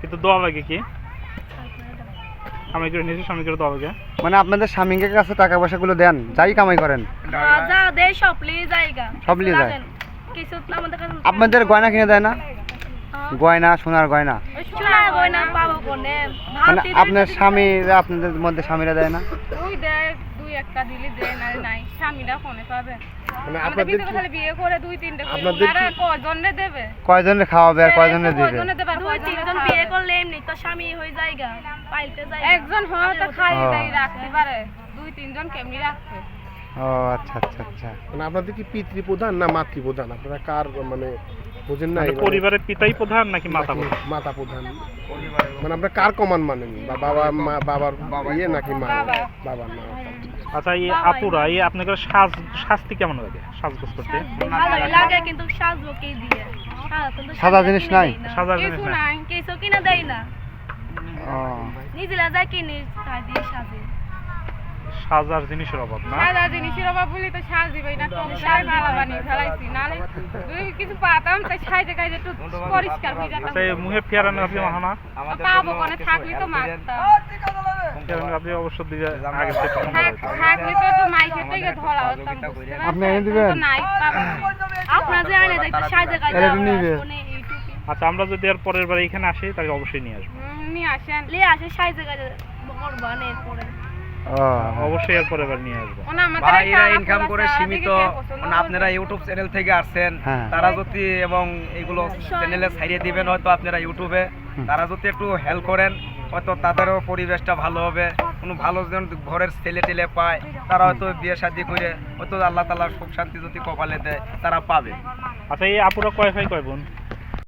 কিন্তু দোয়া লাগে কি? কামাই করে নিজে স্বামী করে দোয়া লাগে। মানে আপনাদের স্বামীকে কাছে টাকা পয়সাগুলো দেন যাই কামাই করেন। যা দে সব লিয়ে জায়গা। সব লিয়ে যায়? কিছু আমাদের কাছে আপনাদের গয়না কিনে দেয় না? হ্যাঁ। গয়না সোনার গয়না। চুলা গয়না পাবো কোনে? মানে আপনার স্বামী আপনাদের মধ্যে স্বামীরা দেয় না? ওই দেয় দুই একটা দিলি দেয় না নাই। স্বামীরা ফোনে পাবে? মানে আপনাদের খালি বিয়ে করে দুই তিনটে আপনাদের দেবে? কয়জনে খাওয়াবে আর কয়জনে দিবে কজনে দেবে? আর দুই তিনজন বিয়ে করলে এমনি তো স্বামী হয়ে জায়গা পাইতে যায় একজন হয়তো খাই ও। দেয় রাখতে পারে। দুই তিনজন কেমনি রাখবে? ও আচ্ছা আচ্ছা আচ্ছা। মানে আপনাদের কি পিতৃ প্রধান না মাতৃ প্রধান আপনারা কার মানে বুঝেন না মানে পরিবারের পিতাই প্রধান নাকি মাতা প্রধান? মাতা প্রধান মানে আপনারা কার কমান মানেন? বা বাবা মা বাবার ইয়ে নাকি মা? বাবা। বাবার না আচ্ছা এই আপুরা এই আপনাদের সাজ শাস্তি কেমন লাগে? সাজগোজ করতে? লাগে কিন্তু সাজবো কি দিয়ে? সাদা জিনিস নাই? সাজার জিনিস নাই। কিছু কিনে দেয় না। ও। নিজেরা যা কিনি তাই দিয়ে সাজে। সাজার জিনিসের অভাব না? সাদা জিনিসের অভাব বলি তো সাজ দিবেই না টক সাজ মালা বানিয়ে ফেলাইছি। নালে দুই কিছু পাতাম তাই সাইজে কাজে একটু পরিষ্কার হয়ে যেতাম আচ্ছা এই মুখে ফেরানো আপনি মাহানা। পাবো কোনে থাকলে তো মারতাম। আপনি অবশ্য দিকে আগে থেকে ফোন থাক- করেছেন। থাকলে তো একটু মাইকে থেকে ধরা হতাম আপনি এনে দিবেন? নাই আপনারা যে আনে দেখতে সাজে কাজে এরা তো নিবে। ইউটিউবে। আচ্ছা আমরা যদি আর পরের বার এখানে আসি তাহলে অবশ্যই নিয়ে আসব। নিয়ে আসেন। লিয়ে আসে সাজে কাজে করবান এরপরে। অবশ্যই আর পরের বার নিয়ে আসব। ইনকাম করে সীমিত মানে আপনারা ইউটিউব চ্যানেল থেকে আসছেন হ্যাঁ। তারা যদি এবং এগুলো চ্যানেলে ছাড়িয়ে দিবেন হয়তো আপনারা ইউটিউবে তারা যদি একটু হেল্প করেন হয়তো তাদেরও পরিবেশটা ভালো হবে। কোনো ভালো যেন ঘরের ছেলে টেলে পায়, তারা হয়তো বিয়ে শাদি করে হয়তো আল্লাহ তালা সুখ শান্তি যদি কপালে দেয়, তারা পাবে। আচ্ছা এই আপুরা কয় ভাই, কয় বোন?